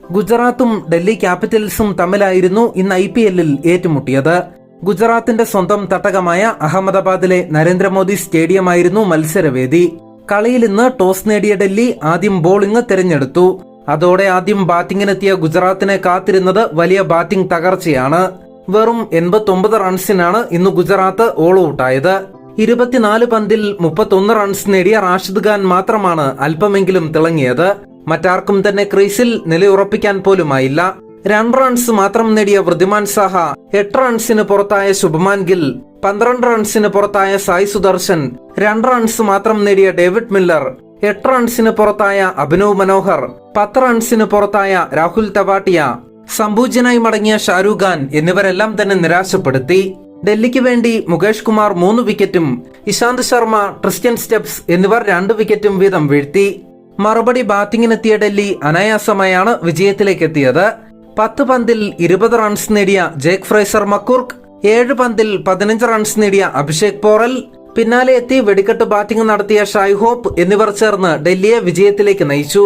ഗുജറാത്തും ഡൽഹി ക്യാപിറ്റൽസും തമ്മിലായിരുന്നു ഇന്ന് I P എല്ലിൽ ഏറ്റുമുട്ടിയത്. ഗുജറാത്തിന്റെ സ്വന്തം തട്ടകമായ അഹമ്മദാബാദിലെ നരേന്ദ്രമോദി സ്റ്റേഡിയമായിരുന്നു മത്സരവേദി. കളിയിൽ ഇന്ന് ടോസ് നേടിയ ഡൽഹി ആദ്യം ബോളിംഗ് തിരഞ്ഞെടുത്തു. അതോടെ ആദ്യം ബാറ്റിംഗിനെത്തിയ ഗുജറാത്തിനെ കാത്തിരുന്നത് വലിയ ബാറ്റിംഗ് തകർച്ചയാണ്. വെറും എൺപത്തൊമ്പത് റൺസിനാണ് ഇന്ന് ഗുജറാത്ത് ഓൾ ഔട്ടായത് ഇരുപത്തിനാല് പന്തിൽ മുപ്പത്തൊന്ന് റൺസ് നേടിയ റാഷിദ് ഖാൻ മാത്രമാണ് അല്പമെങ്കിലും തിളങ്ങിയത്. മറ്റാർക്കും തന്നെ ക്രീസിൽ നിലയുറപ്പിക്കാൻ പോലുമായില്ല. രണ്ട് റൺസ് മാത്രം നേടിയ വൃദ്ധിമാൻ സാഹ എട്ട് റൺസിന് പുറത്തായ ശുഭമാൻ ഗിൽ പന്ത്രണ്ട് റൺസിന് പുറത്തായ സായി സുദർശൻ രണ്ട് റൺസ് മാത്രം നേടിയ ഡേവിഡ് മില്ലർ എട്ട് റൺസിന് പുറത്തായ അഭിനവ് മനോഹർ പത്ത് റൺസിന് പുറത്തായ രാഹുൽ തവാട്ടിയ സംഭൂജനായി മടങ്ങിയ ഷാരൂഖ് ഖാൻ എന്നിവരെല്ലാം തന്നെ നിരാശപ്പെടുത്തി. ഡൽഹിക്ക് വേണ്ടി മുകേഷ് കുമാർ മൂന്ന് വിക്കറ്റും ഇശാന്ത് ശർമ്മ ക്രിസ്ത്യൻ സ്റ്റെപ്സ് എന്നിവർ രണ്ട് വിക്കറ്റും വീതം വീഴ്ത്തി. മറുപടി ബാറ്റിംഗിനെത്തിയ ഡൽഹി അനായാസമായാണ് വിജയത്തിലേക്ക് എത്തിയത് പത്ത് പന്തിൽ ഇരുപത് റൺസ് നേടിയ ജേക്ക് ഫ്രൈസർ മക്കൂർക്ക് ഏഴ് പന്തിൽ പതിനഞ്ച് റൺസ് നേടിയ അഭിഷേക് പോറൽ പിന്നാലെ എത്തി വെടിക്കെട്ട് ബാറ്റിംഗ് നടത്തിയ ഷായ് എന്നിവർ ചേർന്ന് ഡൽഹിയെ വിജയത്തിലേക്ക് നയിച്ചു.